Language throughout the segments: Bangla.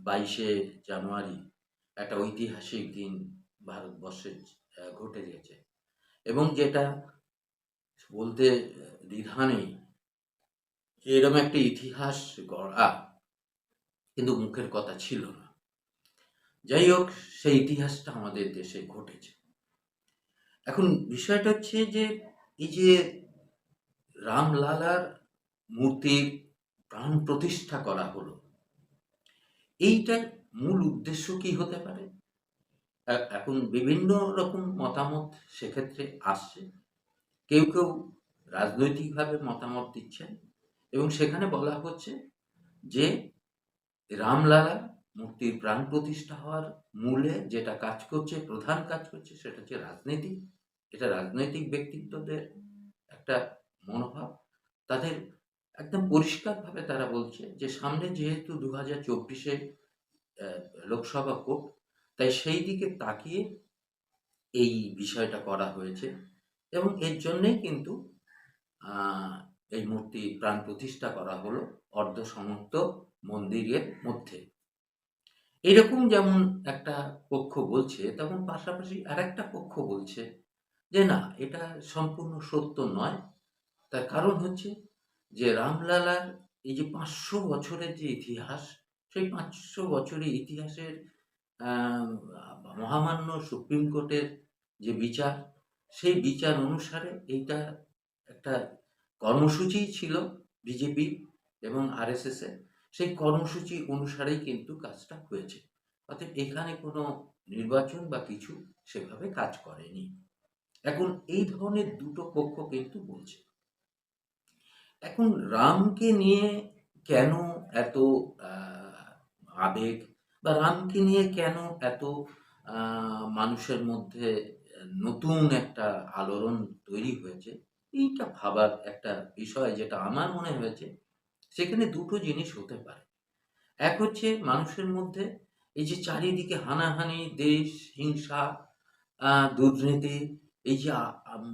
বাইশে জানুয়ারি একটা ঐতিহাসিক দিন ভারতবর্ষে ঘটে গেছে। এবং যেটা বলতে দ্বিধা নেই, যে এরকম একটা ইতিহাস গড়া কিন্তু মুখের কথা ছিল না। যাই হোক, সেই ইতিহাসটা আমাদের দেশে ঘটেছে। এখন বিষয়টা হচ্ছে যে, এই যে রামলালার মূর্তির প্রাণ প্রতিষ্ঠা করা হলো এইটার মূল উদ্দেশ্য কি হতে পারে? এখন বিভিন্ন রকম মতামত সেক্ষেত্রে আসছে। কেউ কেউ রাজনৈতিকভাবে মতামত দিচ্ছেন এবং সেখানে বলা হচ্ছে যে রামলালা মূর্তির প্রাণ প্রতিষ্ঠা হওয়ার মূলে যেটা কাজ করছে, প্রধান কাজ করছে, সেটা হচ্ছে রাজনীতি। এটা রাজনৈতিক ব্যক্তিত্বদের একটা মনোভাব। তাদের একদম পরিষ্কারভাবে তারা বলছে যে সামনে যেহেতু দু হাজার চব্বিশে লোকসভা ভোট, তাই সেই দিকে তাকিয়ে এই বিষয়টা করা হয়েছে এবং এর জন্যেই কিন্তু এই মূর্তি প্রাণ প্রতিষ্ঠা করা হলো অর্ধসমর্থ মন্দিরের মধ্যে। এরকম যেমন একটা পক্ষ বলছে, তেমন পাশাপাশি আরেকটা পক্ষ বলছে যে না, এটা সম্পূর্ণ সত্য নয়। তার কারণ হচ্ছে যে রামলালার এই যে পাঁচশো বছরের যে ইতিহাস, সেই পাঁচশো বছরের ইতিহাসের মহামান্য সুপ্রিম কোর্টের যে বিচার, সেই বিচার অনুসারে এইটা একটা কর্মসূচি ছিল বিজেপি এবং আরএসএস। এর সেই কর্মসূচি অনুসারেই কিন্তু কাজটা হয়েছে। অর্থাৎ এখানে কোনো নির্বাচন বা কিছু সেভাবে কাজ করেনি। এখন এই ধরনের দুটো পক্ষ কিন্তু বলছে। এখন রামকে নিয়ে কেন এত আবেগ? বা রামকে নিয়ে কেন এত মানুষের মধ্যে নতুন একটা আলোড়ন তৈরি হয়েছে? এইটা ভাবার একটা বিষয় যেটা আমার মনে হয়েছে, সেখানে দুটো জিনিস হতে পারে। এক হচ্ছে মানুষের মধ্যে এই যে চারিদিকে হানাহানি, দেশ, হিংসা দুর্নীতি, এই যে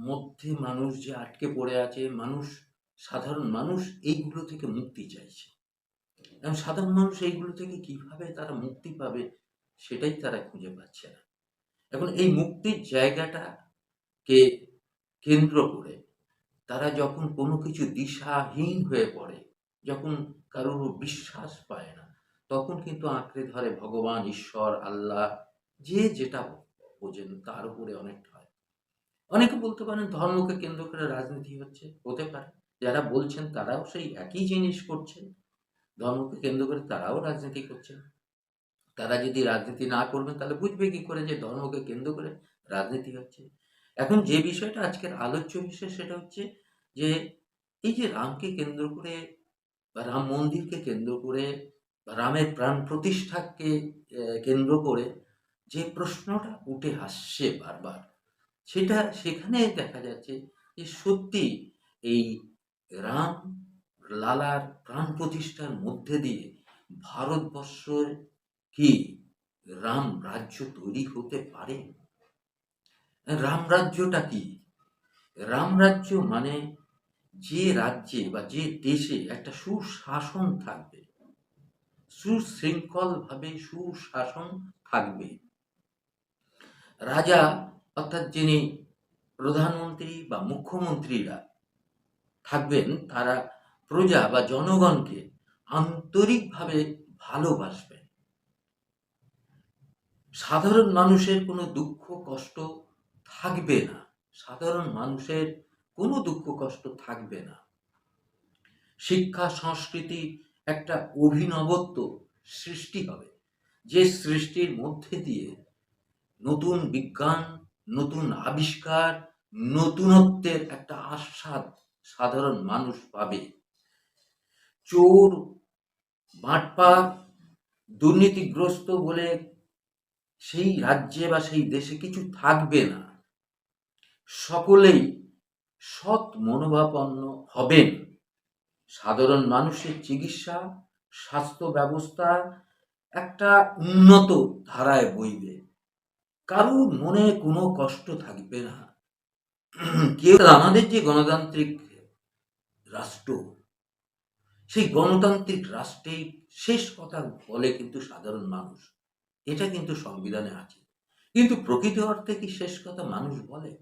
মধ্যে মানুষ যে আটকে পড়ে আছে, মানুষ সাধারণ মানুষ এইগুলো থেকে মুক্তি চাইছে। এবং সাধারণ মানুষ এইগুলো থেকে কীভাবে তারা মুক্তি পাবে সেটাই তারা খুঁজে পাচ্ছে না। এখন এই মুক্তির জায়গাটাকে কেন্দ্র করে তারা যখন কোনো কিছু দিশাহীন হয়ে পড়ে, যখন কারোর বিশ্বাস পায় না, তখন কিন্তু আঁকড়ে ধরে ভগবান, ঈশ্বর, আল্লাহ, যে যেটা বোঝেন তার উপরে অনেকটা হয়। অনেকে বলতে পারেন ধর্মকে কেন্দ্র করে রাজনীতি হচ্ছে, হতে পারে। যারা বলছেন তারাও সেই একই জিনিস করছেন। ধর্মকে কেন্দ্র করে তারাও রাজনীতি করছেন। তারা যদি রাজনীতি না করবেন, তাহলে বুঝবে কি করে যে ধর্মকে কেন্দ্র করে রাজনীতি হচ্ছে। এখন যে বিষয়টা আজকের আলোচ্য বিষয়, সেটা হচ্ছে যে এই যে রামকে কেন্দ্র করে বা রাম মন্দিরকে কেন্দ্র করে বা রামের প্রাণ প্রতিষ্ঠাকে কেন্দ্র করে যে প্রশ্নটা উঠে আসছে বারবার, সেটা সেখানে দেখা যাচ্ছে যে সত্যি এই রাম লালার প্রাণ প্রতিষ্ঠার মধ্যে দিয়ে ভারতবর্ষের কি রাম রাজ্য তৈরি হতে পারে? রাম রাজ্যটা কি? রাম রাজ্য মানে যে রাজ্যে বা যে দেশে একটা সুশাসন থাকবে সুশৃঙ্খল ভাবে সুশাসন থাকবে। রাজা অর্থাৎ যিনি প্রধানমন্ত্রী বা মুখ্যমন্ত্রীরা থাকবেন, তারা প্রজা বা জনগণকে আন্তরিকভাবে ভালোবাসবেন। সাধারণ মানুষের কোনো দুঃখ, কষ্ট থাকবে না। সাধারণ মানুষের কোনো দুঃখ, কষ্ট থাকবে না। শিক্ষা, সংস্কৃতি একটা অভিনবত্ব সৃষ্টি হবে। যে সৃষ্টির মধ্যে দিয়ে নতুন বিজ্ঞান, নতুন আবিষ্কার, নতুনত্বের একটা আস্বাদ সাধারণ মানুষ পাবে। চোর বাটপার দুর্নীতিগ্রস্ত বলে সেই রাজ্যে বা সেই দেশে কিছু থাকবে না। সকলেই সৎ মনোভাবাপন্ন হবেন। সাধারণ মানুষের চিকিৎসা, স্বাস্থ্য ব্যবস্থা একটা উন্নত ধারায় বইবে। কারোর মনে কোনো কষ্ট থাকবে না। কেউ আমাদের যে গণতান্ত্রিক রাষ্ট্র। সেই গণতান্ত্রিক রাষ্ট্রেই শেষ কথা বলে কিন্তু সাধারণ মানুষ। এটা কিন্তু সংবিধানে আছে। কিন্তু প্রকৃত অর্থে কি শেষ কথা মানুষ বলে?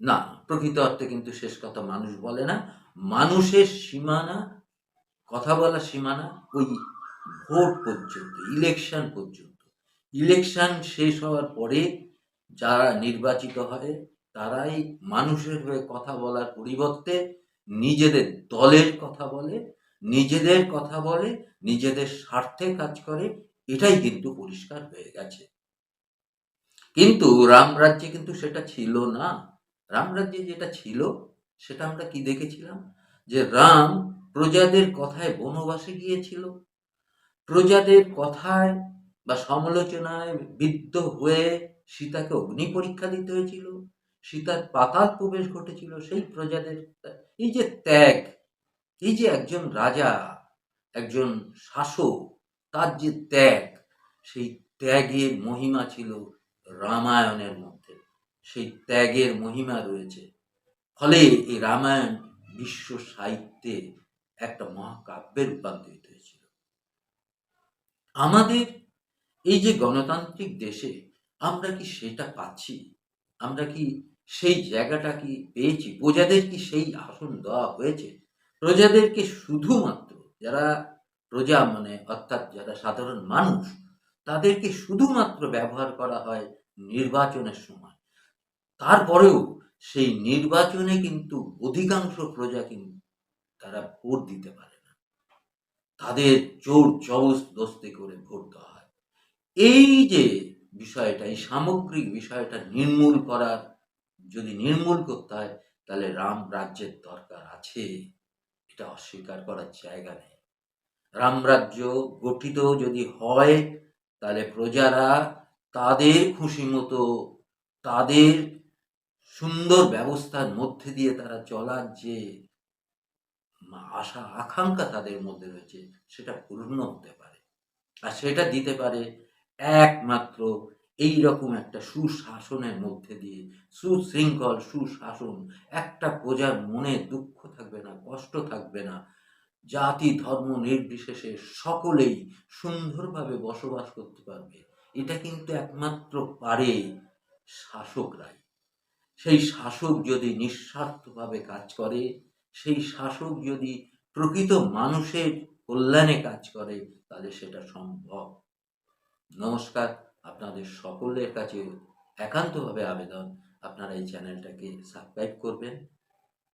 না, প্রকৃত অর্থে কিন্তু শেষ কথা মানুষ বলে না। মানুষের সীমানা, কথা বলার সীমানা ওই ভোট পর্যন্ত, ইলেকশন পর্যন্ত। ইলেকশন শেষ হওয়ার পরে যারা নির্বাচিত হয়, তারাই মানুষের হয়ে কথা বলার পরিবর্তে নিজেদের দলের কথা বলে, নিজেদের কথা বলে, নিজেদের স্বার্থে কাজ করে, এটাই কিন্তু পরিষ্কার হয়ে গেছে। কিন্তু রামরাজ্যে কিন্তু সেটা ছিল না। রামরাজ্যে যেটা ছিল, সেটা আমরা কি দেখেছিলাম? যে রাম প্রজাদের কথায় বনবাসে গিয়েছিল। প্রজাদের কথায় বা সমালোচনায় বিদ্ধ হয়ে সীতাকে অগ্নি পরীক্ষা দিতে হয়েছিল। সীতার পাতাল প্রবেশ ঘটেছিল সেই প্রজাদের, এই যে ত্যাগ, এই যে একজন রাজা, একজন শাসক, তার যে ত্যাগ, সেই ত্যাগের মহিমা ছিল রামায়ণের মধ্যে। সেই ত্যাগের মহিমা রয়েছে। ফলে এই রামায়ণ বিশ্ব সাহিত্যে একটা মহাকাব্যে রূপান্তরিত হয়েছিল। আমাদের এই যে গণতান্ত্রিক দেশে আমরা কি সেটা পাচ্ছি? আমরা কি সেই জায়গাটা কি পেয়েছি? প্রজাদের কি সেই আসন দেওয়া হয়েছে? প্রজাদেরকে শুধুমাত্র যারা প্রজা মানে অর্থাৎ যারা সাধারণ মানুষ তাদেরকে শুধুমাত্র ব্যবহার করা হয় নির্বাচনের সময়? তারপরেও সেই নির্বাচনে কিন্তু অধিকাংশ প্রজা কিন্তু তারা ভোট দিতে পারে না। তাদের জোর জবরদস্তি করে ভোট দেওয়া হয়। এই যে বিষয়টা, এই সামগ্রিক বিষয়টা নির্মূল করার যদি নির্মূল করতে হয়, তাহলে রাম রাজ্যের দরকার আছে। এটা অস্বীকার করার জায়গা নেই। রামরাজ্য গঠিত যদি হয়, তাহলে প্রজারা তাদের খুশি মতো, তাদের সুন্দর ব্যবস্থার মধ্যে দিয়ে তারা চলার যে আশা, আকাঙ্ক্ষা তাদের মধ্যে রয়েছে, সেটা পূর্ণ হতে পারে। আর সেটা দিতে পারে একমাত্র এই রকম একটা সুশাসনের মধ্যে দিয়ে, সুশৃঙ্খল, সুশাসন, একটা প্রজার মনে দুঃখ থাকবে না, কষ্ট থাকবে না। জাতি, ধর্ম নির্বিশেষে সকলেই সুন্দরভাবে বসবাস করতে পারবে। এটা কিন্তু একমাত্র পারে শাসকরাই। সেই শাসক যদি নিঃস্বার্থভাবে কাজ করে, সেই শাসক যদি প্রকৃত মানুষের কল্যাণে কাজ করে, তাহলে সেটা সম্ভব। নমস্কার। আপনাদের সকলের কাছে একান্তভাবে আবেদন। আপনারা এই চ্যানেলটাকে সাবস্ক্রাইব করবেন।